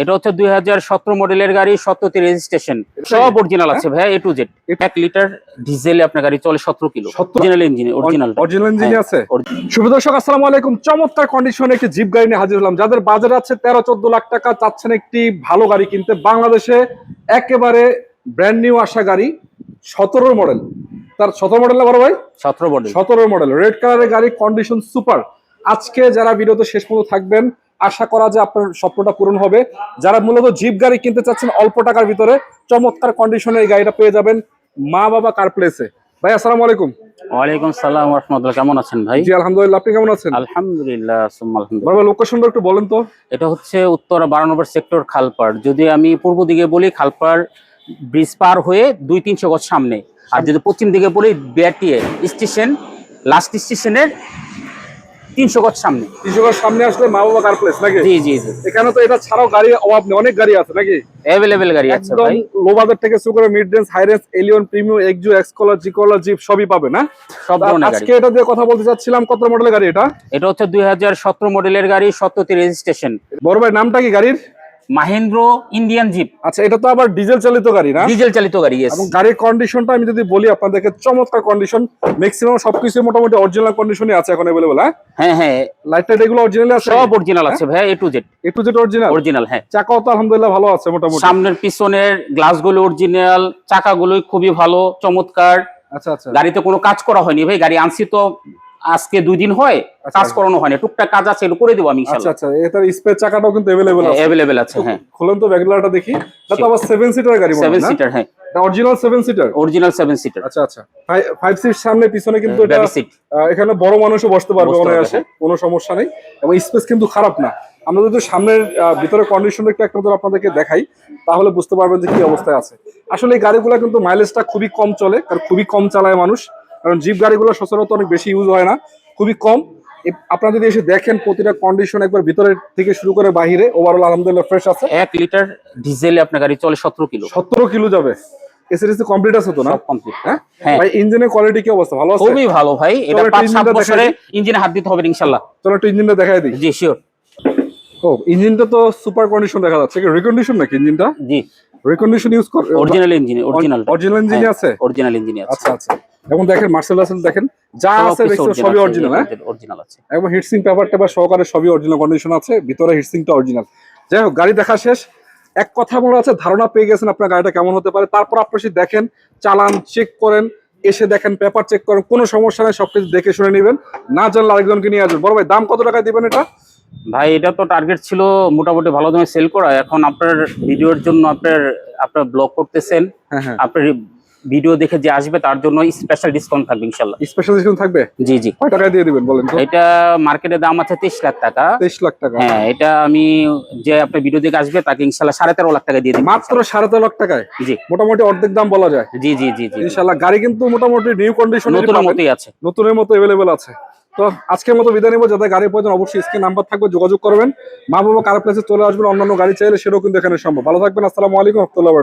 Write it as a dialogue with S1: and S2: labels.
S1: এটা হচ্ছে দুই হাজার সতেরো মডেলের গাড়ি সতেরোতে রেজিস্ট্রেশন সব অরিজিনাল আছে ভাই এ টু জেড এক লিটার ডিজেলে আপনার গাড়ি চলে সতেরো kilo.
S2: 17
S1: original engine
S2: original original
S1: engine
S2: আছে? শুভ দর্শক আসসালামু আলাইকুম। চমৎকার কন্ডিশনে একটি জিপ গাড়ি নিয়ে হাজির হলাম। যাদের বাজার আছে তেরো চোদ্দ লাখ টাকা চাচ্ছেন একটি ভালো গাড়ি কিনতে। বাংলাদেশে একেবারে ব্র্যান্ড নিউ আসা গাড়ি সতেরোর মডেল তার সতেরো মডেল না বড় ভাই?
S1: সতেরো মডেল
S2: সতেরো মডেল রেড কালারের গাড়ি কন্ডিশন সুপার আজকে যারা ভিডিওতে শেষ পর্যন্ত থাকবেন আশা করা যায় আপনার স্বপ্নটা পূরণ হবে। যারা মূলত জিপ গাড়ি কিনতে চাচ্ছেন অল্প টাকার ভিতরে চমৎকার কন্ডিশনে এই গাড়িটা পেয়ে যাবেন মা বাবা কার প্লেসে ভাই আসসালামু আলাইকুম।
S1: ওয়ালাইকুম সালাম রহমতুল্লাহ কেমন আছেন ভাই?
S2: জি আলহামদুলিল্লাহ আপনি কেমন আছেন?
S1: আলহামদুলিল্লাহ সুম্মা আলহামদুলিল্লাহ।
S2: ভাই লোকেশনটা একটু বলেন তো।
S1: এটা হচ্ছে উত্তর বারো নম্বর সেক্টর খালপাড়। যদি আমি পূর্ব দিকে বলি খালপাড় ব্রিজ পার হয়ে দুই তিনশো গজ সামনে। আর যদি পশ্চিম দিকে বলি বিআরটিএ স্টেশন লাস্ট স্টেশনের তিনশো গজ সামনে।
S2: তিনশো গজ সামনে আসলে মা বাবা কার প্লেস নাকি?
S1: জি জি জি।
S2: এখানে তো এটা ছাড়াও গাড়ি অভাব নেই অনেক গাড়ি আছে নাকি?
S1: অ্যাভেলেবেল গাড়ি আছে ভাই।
S2: লো বাজার থেকে শুরু করে mid range high range Allion premium এক্সজু এক্সকলার জিকলার জিপ সবই পাবে না?
S1: সব ধরনের গাড়ি।
S2: আজকে এটা দিয়ে কথা বলতে চাচ্ছিলাম কত মডেলের গাড়ি এটা?
S1: এটা হচ্ছে দুই হাজার সতেরো মডেলের গাড়ি সতেরোতে রেজিস্ট্রেশন
S2: বড় ভাই নামটা কি গাড়ির?
S1: মাহেন্দ্র ইন্ডিয়ান জিপ
S2: আচ্ছা এটা তো আবার ডিজেল চালিত গাড়ি না
S1: ডিজেল চালিত গাড়ি yes।
S2: এবং গাড়ির কন্ডিশনটা আমি যদি বলি আপনাদেরকে চমৎকার কন্ডিশন ম্যাক্সিমাম সবকিছু মোটামুটি অরিজিনাল কন্ডিশনে আছে এখন अवेलेबल হ্যাঁ
S1: হ্যাঁ হ্যাঁ
S2: লাইট টাইট এগুলো অরিজিনাল আছে
S1: সব অরিজিনাল আছে ভাই A to Z
S2: A to Z original
S1: original হ্যাঁ
S2: চাকাও তো আলহামদুলিল্লাহ ভালো আছে মোটামুটি
S1: সামনের পিছনের গ্লাসগুলো অরিজিনাল চাকাগুলোই খুবই ভালো চমৎকার
S2: আচ্ছা আচ্ছা
S1: গাড়িতে কোনো কাজ করা হয়নি ভাই গাড়ি আনছি তো আজকে দুই দিন হয়
S2: আচ্ছা।
S1: কাজ করানো হয়নি টুকটাক কাজ আছে এগুলো করে দেবো আমি
S2: আচ্ছা
S1: ইনশাল্লাহ
S2: আচ্ছা এটার স্পেস চাকাটাও কিন্তু अवेलेबल আছে
S1: অ্যাভেলেবেল আছে হ্যাঁ
S2: খুলেন তো ব্যাগলাটা দেখি এটা তো আবার 7 সিটার গাড়ি মনে
S1: সেভেন
S2: হয় না
S1: সিটার হ্যাঁ
S2: এটা original 7 seater
S1: original seven seater
S2: আচ্ছা আচ্ছা 5 সিট সামনে পিছনে কিন্তু এটা
S1: ব্যাবি সিট
S2: আহ, এখানে বড় মানুষও বসতে পারবে
S1: বসতে
S2: মনে
S1: পারবে,
S2: আসে কোনো সমস্যা নেই এবং স্পেস কিন্তু খারাপ না আমরা যদি সামনের আহ, ভিতরে কন্ডিশনটা একটু একটা নজর আপনাদেরকে দেখাই তাহলে বুঝতে পারবেন যে কি অবস্থায় আছে আসলে এই গাড়িগুলো কিন্তু মাইলেজটা খুবই কম চলে কারণ খুবই কম চালায় মানুষ কারণ জিপ গাড়িগুলো সচরাচর অনেক বেশি ইউজ হয় না খুবই কম। আপনারা যদি এসে দেখেন প্রতিটা কন্ডিশন একবার ভিতরে থেকে শুরু করে বাহিরে ওভারঅল আলহামদুলিল্লাহ ফ্রেশ আছে।
S1: এক লিটার ডিজেলে আপনার গাড়ি চলে সতেরো কিলো।
S2: সতেরো কিলো যাবে। এসএসসি কমপ্লিট আছে তো না?
S1: কমপ্লিট
S2: হ্যাঁ?
S1: হ্যাঁ।
S2: ভাই ইঞ্জিনের কোয়ালিটি কি অবস্থা? ভালো আছে?
S1: খুবই ভালো ভাই। এটা
S2: চলো একটু
S1: পাঁচ সাত
S2: ইঞ্জিনটা
S1: বছরে
S2: দেখাই
S1: ইঞ্জিনে হাত দিতে হবে না, ইনশাল্লাহ
S2: চলো একটু ইঞ্জিনটা দেখাই দিই।
S1: জি শিওর
S2: ও ইঞ্জিনটা তো সুপার কন্ডিশন দেখা যাচ্ছে। কি রিকন্ডিশন নাকি ইঞ্জিনটা
S1: জি।
S2: রিকন্ডিশন ইউজ কর
S1: original engine original
S2: original engine আছে?
S1: অরিজিনাল ইঞ্জিন আছে।
S2: আচ্ছা আচ্ছা। এবং দেখেন মার্সেল আসেল দেখেন যা আছে দেখছেন সবই অরিজিনাল হ্যাঁ?
S1: অরিজিনাল আছে।
S2: এবং হিটসিং পেপার টেপার সহকারে সবই অরিজিনাল কন্ডিশন আছে ভিতরে হিটসিংটা অরিজিনাল যাই হোক গাড়ি দেখা শেষ। এক কথা মনে আছে ধারণা পেয়ে গেছেন আপনার গাড়িটা কেমন হতে পারে। তারপর আপনি এসে দেখেন চালান চেক করেন এসে দেখেন পেপার চেক করেন কোনো সমস্যা নেই সবকিছু দেখে শুনে নেবেন। না জানলে আরেকজনকে নিয়ে আসবেন। বড় ভাই দাম কত টাকায় দিবেন এটা?
S1: ভাই এটা তো টার্গেট ছিল মোটামুটি ভালো দামে সেল করা। এখন আপনার ভিডিওর জন্য আপনার আপনার ব্লগ করতেছেন।
S2: হ্যাঁ হ্যাঁ।
S1: আপনার ভিডিও দেখে যে আসবে তার জন্য স্পেশাল ডিসকাউন্ট থাকবে ইনশাল্লাহ
S2: স্পেশাল ডিসকাউন্ট থাকবে?
S1: জি জি।
S2: কয় টাকায় দিয়ে দিবেন বলেন তো?
S1: এটা মার্কেটের দাম আছে তেইশ লাখ টাকা।
S2: তেইশ লাখ টাকা।
S1: হ্যাঁ এটা আমি যে আপনার ভিডিও দেখে আসবে তাকে ইনশাল্লাহ সাড়ে তেরো লাখ টাকা দিয়ে দিই
S2: মাত্র সাড়ে তেরো লাখ টাকায়?
S1: জি।
S2: মোটামুটি অর্ধেক দাম বলা যায়।
S1: জি জি জি জি।
S2: ইনশাল্লাহ গাড়ি কিন্তু মোটামুটি নিউ কন্ডিশন
S1: নতুন মতোই আছে।
S2: নতুনের মতো এভেলেবেল আছে। তো আজকের মতো বিদায় নিবো। যাদের গাড়ির প্রয়োজন অবশ্যই স্ক্রিন নাম্বার থাকবে যোগাযোগ করবেন। মা বাবা কার প্লেসে চলে আসবেন অন্যান্য গাড়ি চাইলে সেটাও কিন্তু এখানে সম্ভব। ভালো থাকবেন। আসসালামু আলাইকুম রহমতুল্লাহ